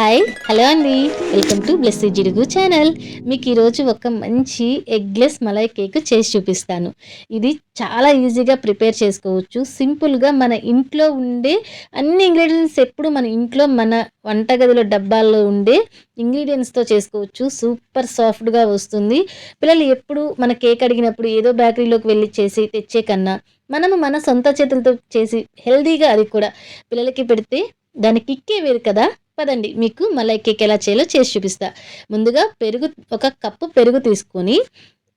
Hi hello అండి. Welcome to Blessy Jidugu channel మీకు ఈరోజు ఒక మంచి ఎగ్లెస్ మలై కేక్ చేసి చూపిస్తాను. ఇది చాలా ఈజీగా ప్రిపేర్ చేసుకోవచ్చు. సింపుల్గా మన ఇంట్లో ఉండే అన్ని ఇంగ్రీడియంట్స్ ఎప్పుడు మన ఇంట్లో మన వంటగదిలో డబ్బాల్లో ఉండే ఇంగ్రీడియంట్స్తో చేసుకోవచ్చు. సూపర్ సాఫ్ట్గా వస్తుంది. పిల్లలు ఎప్పుడు మన కేక్ అడిగినప్పుడు ఏదో బేకరీలోకి వెళ్ళి చేసి తెచ్చే కన్నా మనము మన సొంత చేతులతో చేసి హెల్దీగా అది కూడా పిల్లలకి పెడితే దాని కిక్కే వేరు కదా. పదండి. మీకు మలై కేక్ ఎలా చేయాలో చేసి చూపిస్తా. ముందుగా పెరుగు ఒక కప్పు పెరుగు తీసుకొని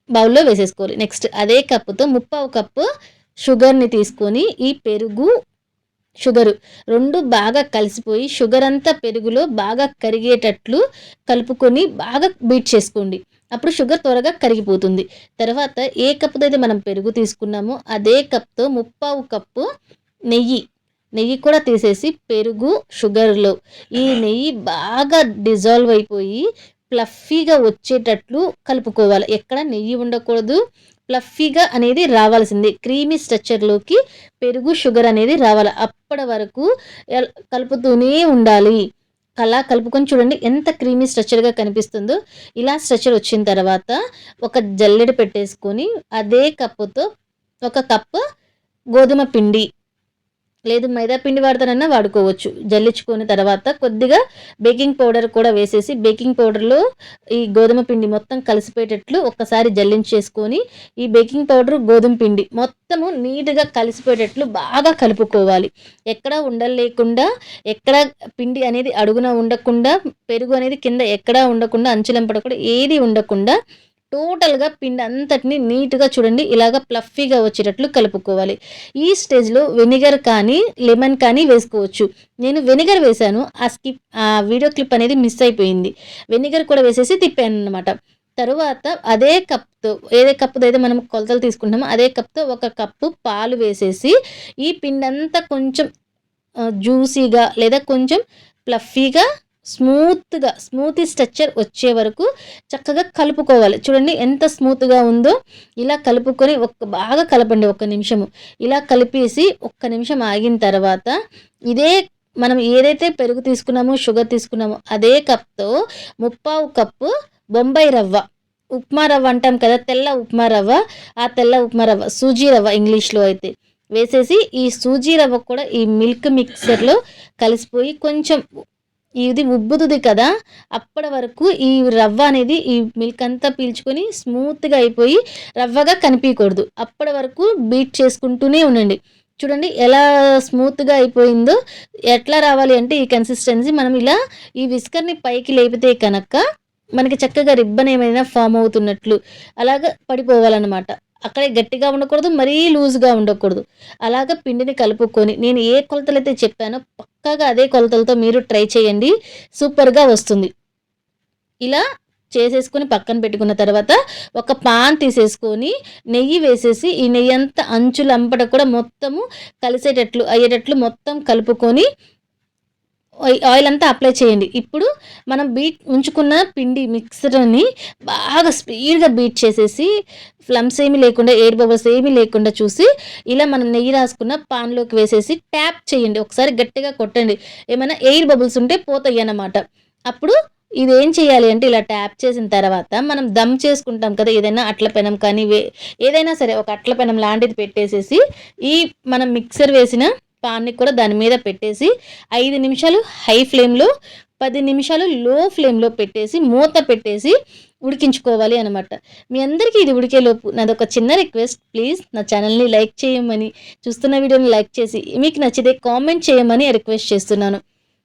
బౌల్లో వేసేసుకోవాలి. నెక్స్ట్ అదే కప్పుతో ముప్పావు కప్పు షుగర్ని తీసుకొని ఈ పెరుగు షుగరు రెండు బాగా కలిసిపోయి షుగర్ అంతా పెరుగులో బాగా కరిగేటట్లు కలుపుకొని బాగా బీట్ చేసుకోండి. అప్పుడు షుగర్ త్వరగా కరిగిపోతుంది. తర్వాత ఏ కప్పుతో అయితే మనం పెరుగు తీసుకున్నామో అదే కప్తో ముప్పావు కప్పు నెయ్యి నెయ్యి కూడా తీసేసి పెరుగు షుగర్లో ఈ నెయ్యి బాగా డిజాల్వ్ అయిపోయి ప్లఫీగా వచ్చేటట్లు కలుపుకోవాలి. ఎక్కడ నెయ్యి ఉండకూడదు. ప్లఫీగా అనేది రావాల్సింది. క్రీమీ స్ట్రక్చర్లోకి పెరుగు షుగర్ అనేది రావాలి. అప్పటి వరకు కలుపుతూనే ఉండాలి. అలా కలుపుకొని చూడండి ఎంత క్రీమీ స్ట్రక్చర్గా కనిపిస్తుందో. ఇలా స్ట్రక్చర్ వచ్చిన తర్వాత ఒక జల్లెడ పెట్టేసుకొని అదే కప్పుతో ఒక కప్పు గోధుమ పిండి లేదు మైదా పిండి వాడతానన్నా వాడుకోవచ్చు. జల్లించుకొని తర్వాత కొద్దిగా బేకింగ్ పౌడర్ కూడా వేసేసి బేకింగ్ పౌడర్లో ఈ గోధుమ పిండి మొత్తం కలిసిపోయేటట్లు ఒక్కసారి జల్లించేసుకొని ఈ బేకింగ్ పౌడర్ గోధుమ పిండి మొత్తము నీట్గా కలిసిపోయేటట్లు బాగా కలుపుకోవాలి. ఎక్కడ ఉండలేకుండా ఎక్కడ పిండి అనేది అడుగున ఉండకుండా పెరుగు అనేది కింద ఎక్కడా ఉండకుండా అంచులంపడకుండా ఏది ఉండకుండా టోటల్గా పిండి అంతటిని నీట్గా చూడండి. ఇలాగ ప్లఫీగా వచ్చేటట్లు కలుపుకోవాలి. ఈ స్టేజ్లో వెనిగర్ కానీ లెమన్ కానీ వేసుకోవచ్చు. నేను వెనిగర్ వేశాను. ఆ స్కిప్ ఆ వీడియో క్లిప్ అనేది మిస్ అయిపోయింది. వెనిగర్ కూడా వేసేసి తిప్పాను అనమాట తరువాత అదే కప్తో ఏదే కప్పుతో అయితే మనం కొలతలు తీసుకుంటామో అదే కప్తో ఒక కప్పు పాలు వేసేసి ఈ పిండి అంతా కొంచెం జ్యూసీగా లేదా కొంచెం ప్లఫీగా స్మూత్గా స్మూత్ స్ట్రక్చర్ వచ్చే వరకు చక్కగా కలుపుకోవాలి. చూడండి ఎంత స్మూత్గా ఉందో. ఇలా కలుపుకొని ఒక్క బాగా కలపండి ఒక్క నిమిషము. ఇలా కలిపేసి ఒక్క నిమిషం ఆగిన తర్వాత ఇదే మనం ఏదైతే పెరుగు తీసుకున్నామో షుగర్ తీసుకున్నామో అదే కప్తో ముప్పావు కప్పు బొంబాయి రవ్వ. ఉప్మా రవ్వ అంటాం కదా తెల్ల ఉప్మా రవ్వ. ఆ తెల్ల ఉప్మా రవ్వ సూజీ రవ్వ ఇంగ్లీష్లో అయితే. వేసేసి ఈ సూజీ రవ్వ కూడా ఈ మిల్క్ మిక్సర్లో కలిసిపోయి కొంచెం ఇది ఉబ్బుతుంది కదా అప్పటి వరకు ఈ రవ్వ అనేది ఈ మిల్క్ అంతా పీల్చుకొని స్మూత్గా అయిపోయి రవ్వగా కనిపించకూడదు అప్పటి వరకు బీట్ చేసుకుంటూనే ఉండండి. చూడండి ఎలా స్మూత్గా అయిపోయిందో ఎట్లా రావాలి అంటే ఈ కన్సిస్టెన్సీ మనం ఇలా ఈ విస్కర్ని పైకి లేపితే కనుక మనకి చక్కగా రిబ్బన్ ఏమైనా ఫామ్ అవుతున్నట్లు అలాగ పడిపోవాలన్నమాట. అక్కడే గట్టిగా ఉండకూడదు మరీ లూజ్గా ఉండకూడదు. అలాగ పిండిని కలుపుకొని నేను ఏ కొలతలు అయితే చెప్పానో పక్కాగా అదే కొలతలతో మీరు ట్రై చేయండి. సూపర్గా వస్తుంది. ఇలా చేసేసుకుని పక్కన పెట్టుకున్న తర్వాత ఒక పాన్ తీసేసుకొని నెయ్యి వేసేసి ఈ నెయ్యి అంతా అంచులంపట కూడా మొత్తము కలిసేటట్లు అయ్యేటట్లు మొత్తం కలుపుకొని ఆయిల్ అంతా అప్లై చేయండి. ఇప్పుడు మనం బీట్ ఉంచుకున్న పిండి మిక్సర్ని బాగా స్పీడ్గా బీట్ చేసేసి ఫ్లమ్స్ ఏమీ లేకుండా ఎయిర్ బబుల్స్ ఏమీ లేకుండా చూసి ఇలా మనం నెయ్యి రాసుకున్న పాన్లోకి వేసేసి ట్యాప్ చేయండి. ఒకసారి గట్టిగా కొట్టండి. ఏమైనా ఎయిర్ బబుల్స్ ఉంటే పోతాయి అన్నమాట. అప్పుడు ఇది ఏం చేయాలి అంటే ఇలా ట్యాప్ చేసిన తర్వాత మనం దమ్ చేసుకుంటాం కదా ఏదైనా అట్ల పెనం కానీ ఏదైనా సరే ఒక అట్ల పెనం లాంటిది పెట్టేసేసి ఈ మనం మిక్సర్ వేసిన పాన్ని కూడా దాని మీద పెట్టేసి ఐదు నిమిషాలు హై ఫ్లేమ్లో పది నిమిషాలు లో ఫ్లేమ్లో పెట్టేసి మూత పెట్టేసి ఉడికించుకోవాలి అనమాట మీ అందరికీ ఇది ఉడికేలోపు నాదొక చిన్న రిక్వెస్ట్. ప్లీజ్ నా ఛానల్ని లైక్ చేయమని చూస్తున్న వీడియోని లైక్ చేసి మీకు నచ్చితే కామెంట్ చేయమని రిక్వెస్ట్ చేస్తున్నాను.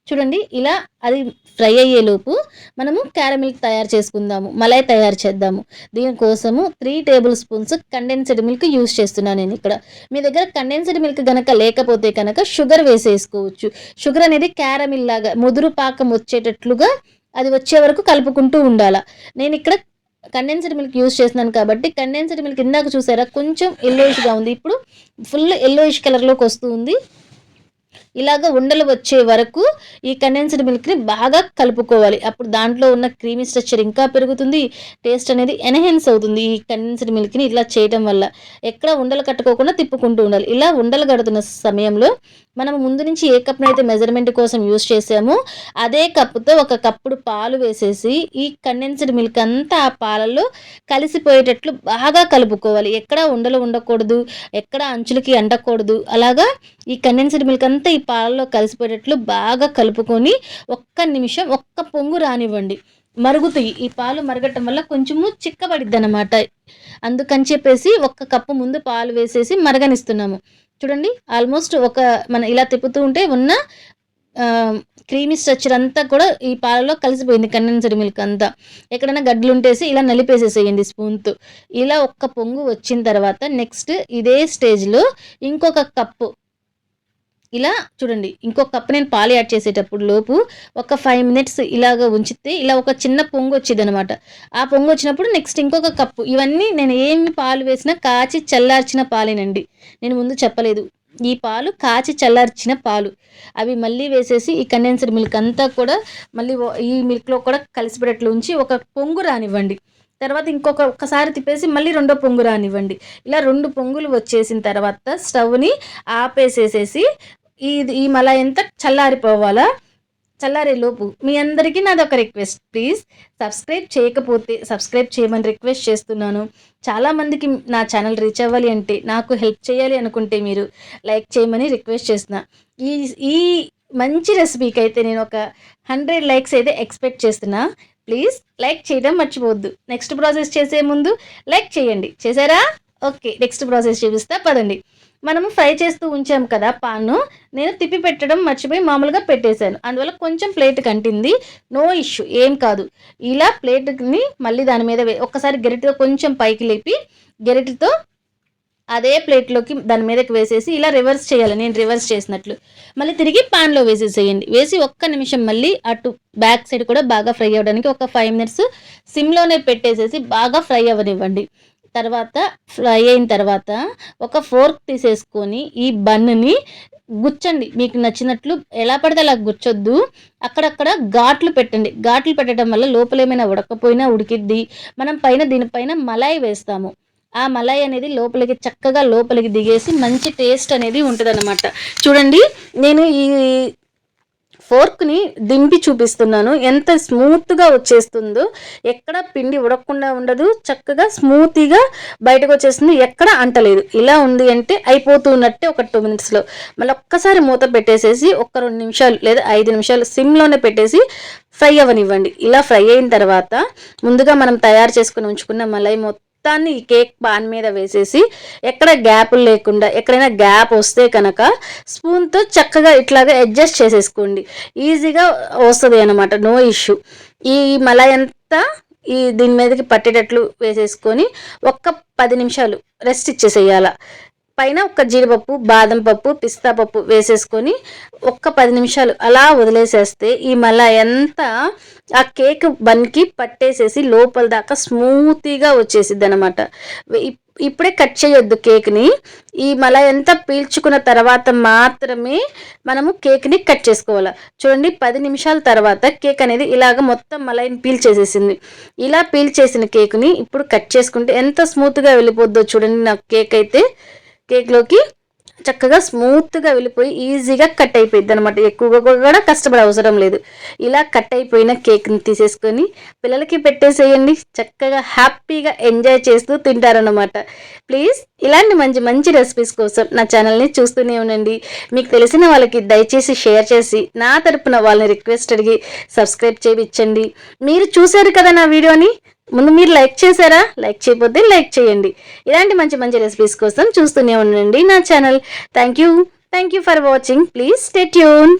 చూడండి ఇలా అది ఫ్రై అయ్యేలోపు మనము క్యారమిల్క్ తయారు చేసుకుందాము మలై తయారు చేద్దాము. దీనికోసము three tablespoons condensed milk use చేస్తున్నాను నేను ఇక్కడ. మీ దగ్గర కండెన్స్డ్ మిల్క్ కనుక లేకపోతే కనుక షుగర్ వేసేసుకోవచ్చు. షుగర్ అనేది క్యారమిల్ లాగా ముదురు పాకం వచ్చేటట్లుగా అది వచ్చే వరకు కలుపుకుంటూ ఉండాలా. నేను ఇక్కడ కండెన్స్డ్ మిల్క్ యూస్ చేస్తున్నాను కాబట్టి కండెన్స్డ్ మిల్క్ ఇందాక చూసారా కొంచెం ఎల్లోయిష్గా ఉంది. ఇప్పుడు ఫుల్ ఎల్లోయిష్ కలర్లోకి వస్తుంది ఇలాగ ఉండలు వచ్చే వరకు ఈ కండెన్స్డ్ మిల్క్ని బాగా కలుపుకోవాలి. అప్పుడు దాంట్లో ఉన్న క్రీమీ స్ట్రక్చర్ ఇంకా పెరుగుతుంది టేస్ట్ అనేది ఎన్హెన్స్ అవుతుంది ఈ కండెన్స్డ్ మిల్క్ని ఇలా చేయడం వల్ల. ఎక్కడ ఉండలు కట్టుకోకుండా తిప్పుకుంటూ ఉండాలి. ఇలా ఉండలు కడుతున్న సమయంలో మనం ముందు నుంచి ఏ కప్ను అయితే మెజర్మెంట్ కోసం యూస్ చేసామో అదే కప్పుతో ఒక కప్పుడు పాలు వేసేసి ఈ కండెన్స్డ్ మిల్క్ అంతా ఆ పాలలో కలిసిపోయేటట్లు బాగా కలుపుకోవాలి. ఎక్కడ ఉండలు ఉండకూడదు ఎక్కడ అంచులకి అంటకూడదు. అలాగా ఈ కండెన్స్డ్ మిల్క్ అంతా ఈ పాలలో కలిసిపోయేటట్లు బాగా కలుపుకొని ఒక్క నిమిషం ఒక్క పొంగు రానివ్వండి. మరుగుతాయి. ఈ పాలు మరగటం వల్ల కొంచెము చిక్కబడిద్ది అనమాట అందుకని చెప్పేసి ఒక్క కప్పు ముందు పాలు వేసేసి మరగనిస్తున్నాము. చూడండి ఆల్మోస్ట్ ఒక మన ఇలా తిప్పుతూ ఉంటే ఉన్న క్రీమీ స్ట్రక్చర్ అంతా కూడా ఈ పాలలో కలిసిపోయింది కండెన్సర్ మిల్క్ అంతా. ఎక్కడైనా గడ్డలు ఉంటేసి ఇలా నలిపేసేసేయండి స్పూన్తో. ఇలా ఒక్క పొంగు వచ్చిన తర్వాత నెక్స్ట్ ఇదే స్టేజ్లో ఇంకొక కప్పు ఇలా చూడండి ఇంకొక కప్పు నేను పాలు యాడ్ చేసేటప్పుడు లోపు ఒక ఫైవ్ మినిట్స్ ఇలాగ ఉంచితే ఇలా ఒక చిన్న పొంగు వచ్చేది అనమాట ఆ పొంగు వచ్చినప్పుడు నెక్స్ట్ ఇంకొక కప్పు. ఇవన్నీ నేను ఏమి పాలు వేసినా కాచి చల్లార్చిన పాలేనండి. నేను ముందు చెప్పలేదు. ఈ పాలు కాచి చల్లార్చిన పాలు. అవి మళ్ళీ వేసేసి ఈ కండెన్స్డ్ మిల్క్ అంతా కూడా మళ్ళీ ఈ మిల్క్లో కూడా కలిసిపెట్టేట్లు ఉంచి ఒక పొంగు రానివ్వండి. తర్వాత ఇంకొక ఒక్కసారి తిప్పేసి మళ్ళీ రెండో పొంగు రానివ్వండి. ఇలా రెండు పొంగులు వచ్చేసిన తర్వాత స్టవ్ని ఆపేసేసేసి ఇది ఈ మల ఎంత చల్లారిపోవాలా? చల్లారే లోపు మీ అందరికీ నాది ఒక రిక్వెస్ట్. ప్లీజ్ సబ్స్క్రైబ్ చేయకపోతే సబ్స్క్రైబ్ చేయమని రిక్వెస్ట్ చేస్తున్నాను. చాలామందికి నా ఛానల్ రీచ్ అవ్వాలి అంటే నాకు హెల్ప్ చేయాలి అనుకుంటే మీరు లైక్ చేయమని రిక్వెస్ట్ చేస్తున్నా. ఈ ఈ మంచి రెసిపీకి అయితే నేను ఒక హండ్రెడ్ లైక్స్ అయితే ఎక్స్పెక్ట్ చేస్తున్నా. ప్లీజ్ లైక్ చేయడం మర్చిపోవద్దు. నెక్స్ట్ ప్రాసెస్ చేసే ముందు లైక్ చేయండి. చేశారా? ఓకే. నెక్స్ట్ ప్రాసెస్ చూపిస్తా. పదండి. మనము ఫ్రై చేస్తూ ఉంచాం కదా పాను నేను తిప్పి పెట్టడం మర్చిపోయి మామూలుగా పెట్టేశాను. అందువల్ల కొంచెం ప్లేట్ కంటింది. నో ఇష్యూ ఏం కాదు. ఇలా ప్లేట్ని మళ్ళీ దాని మీద ఒక్కసారి గెరిటితో కొంచెం పైకి లేపి గెరిటితో అదే ప్లేట్లోకి దాని మీదకి వేసేసి ఇలా రివర్స్ చేయాలి. నేను రివర్స్ చేసినట్లు. మళ్ళీ తిరిగి పాన్లో వేసేసేయండి. వేసి ఒక్క నిమిషం మళ్ళీ అటు బ్యాక్ సైడ్ కూడా బాగా ఫ్రై అవ్వడానికి ఒక ఫైవ్ మినిట్స్ సిమ్లోనే పెట్టేసేసి బాగా ఫ్రై అవ్వనివ్వండి. తర్వాత ఫ్రై అయిన తర్వాత ఒక ఫోర్క్ తీసేసుకొని ఈ బన్నుని గుచ్చండి. మీకు నచ్చినట్లు ఎలా పడితే అలా గుచ్చొద్దు. అక్కడక్కడ ఘాట్లు పెట్టండి. ఘాట్లు పెట్టడం వల్ల లోపల ఏమైనా ఉడకపోయినా ఉడికిద్ది. మనం పైన దీనిపైన మలాయి వేస్తాము. ఆ మలాయి అనేది లోపలికి చక్కగా లోపలికి దిగేసి మంచి టేస్ట్ అనేది ఉంటుంది చూడండి నేను ఈ ఫోర్క్ని దింపి చూపిస్తున్నాను. ఎంత స్మూత్గా వచ్చేస్తుందో ఎక్కడ పిండి ఉడకకుండా ఉండదు చక్కగా స్మూత్గా బయటకు వచ్చేస్తుంది ఎక్కడ అంటలేదు. ఇలా ఉంది అంటే అయిపోతున్నట్టే ఒక టూ మినిట్స్లో. మళ్ళీ ఒక్కసారి మూత పెట్టేసేసి ఒక్క రెండు నిమిషాలు లేదా ఐదు నిమిషాలు సిమ్లోనే పెట్టేసి ఫ్రై అవ్వనివ్వండి. ఇలా ఫ్రై అయిన తర్వాత ముందుగా మనం తయారు చేసుకుని ఉంచుకున్న మలై మొత్తం మొత్తాన్ని ఈ కేక్ పాన్ మీద వేసేసి ఎక్కడ గ్యాప్ లేకుండా ఎక్కడైనా గ్యాప్ వస్తే కనుక స్పూన్తో చక్కగా ఇట్లాగా అడ్జస్ట్ చేసేసుకోండి. ఈజీగా వస్తుంది అనమాట నో ఇష్యూ. ఈ మలై అంతా ఈ దీని మీదకి పట్టేటట్లు వేసేసుకొని ఒక్క పది నిమిషాలు రెస్ట్ ఇచ్చేసేయాల. పైన ఒక జీడిపప్పు బాదం పప్పు పిస్తా పప్పు వేసేసుకొని ఒక్క పది నిమిషాలు అలా వదిలేసేస్తే ఈ మళ్ళా ఎంత ఆ కేక్ బన్కి పట్టేసేసి లోపల దాకా స్మూతీగా వచ్చేసిద్ది అనమాట ఇప్పుడే కట్ చేయొద్దు కేక్ని. ఈ మలై ఎంత పీల్చుకున్న తర్వాత మాత్రమే మనము కేక్ని కట్ చేసుకోవాలి. చూడండి పది నిమిషాల తర్వాత కేక్ అనేది ఇలాగ మొత్తం మలైని పీల్చేసేసింది. ఇలా పీల్ చేసిన కేక్ని ఇప్పుడు కట్ చేసుకుంటే ఎంత స్మూత్గా వెళ్ళిపోద్దో చూడండి నాకు కేక్ అయితే. కేక్లోకి చక్కగా స్మూత్గా వెళ్ళిపోయి ఈజీగా కట్ అయిపోయింది అనమాట ఎక్కువగా కూడా కష్టపడే అవసరం లేదు. ఇలా కట్ అయిపోయిన కేక్ని తీసేసుకొని పిల్లలకి పెట్టేసేయండి. చక్కగా హ్యాపీగా ఎంజాయ్ చేస్తూ తింటారనమాట ప్లీజ్ ఇలాంటి మంచి మంచి రెసిపీస్ కోసం నా ఛానల్ని చూస్తూనే ఉండండి. మీకు తెలిసిన వాళ్ళకి దయచేసి షేర్ చేసి నా తరపున వాళ్ళని రిక్వెస్ట్ అడిగి సబ్స్క్రైబ్ చేయించండి మీరు చూశారు కదా నా వీడియోని? ముందు మీరు లైక్ చేశారా? లైక్ చేయకపోతే లైక్ చేయండి. ఇలాంటి మంచి మంచి రెసిపీస్ కోసం చూస్తూనే ఉండండి నా channel thank you thank you for watching please stay tune